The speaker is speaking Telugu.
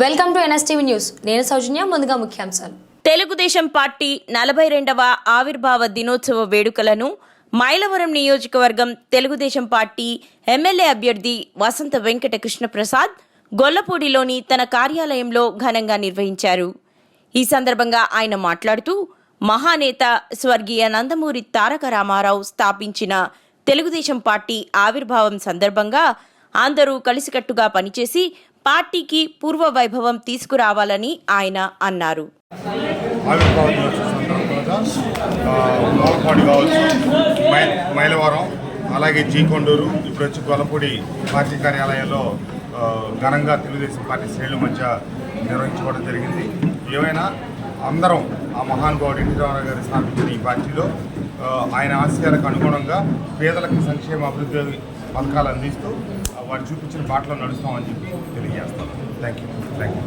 Welcome to NSTV news. నేను సౌజన్య ముందుగా ముఖ్యాంశాలు. తెలుగుదేశం పార్టీ నలభై రెండవ ఆవిర్భావ దినోత్సవ వేడుకలను మైలవరం నియోజకవర్గం తెలుగుదేశం పార్టీ ఎమ్మెల్యే అభ్యర్థి వసంత వెంకట కృష్ణప్రసాద్ గొల్లపూడిలోని తన కార్యాలయంలో ఘనంగా నిర్వహించారు. ఈ సందర్భంగా ఆయన మాట్లాడుతూ మహానేత స్వర్గీయ నందమూరి తారక రామారావు స్థాపించిన తెలుగుదేశం పార్టీ ఆవిర్భావం సందర్భంగా అందరూ కలిసికట్టుగా పనిచేసి పార్టీకి పూర్వ వైభవం తీసుకురావాలని ఆయన అన్నారు. మై మైలవరం అలాగే జీకొండూరు ఇప్పుడు వచ్చి గొల్లపూడి పార్టీ కార్యాలయంలో ఘనంగా తెలుగుదేశం పార్టీ శ్రేణుల మధ్య నిర్వహించుకోవడం జరిగింది. ఏమైనా అందరం ఆ మహానుభావుడు ఎన్టీ రామారావు గారు స్థాపించిన ఈ పార్టీలో ఆయన ఆశయాలకు అనుగుణంగా పేదలకు సంక్షేమ అభివృద్ధి పథకాలు అందిస్తూ వారు చూపించిన బాటలో నడుస్తామని చెప్పి తెలియజేస్తాను. Thank you thank you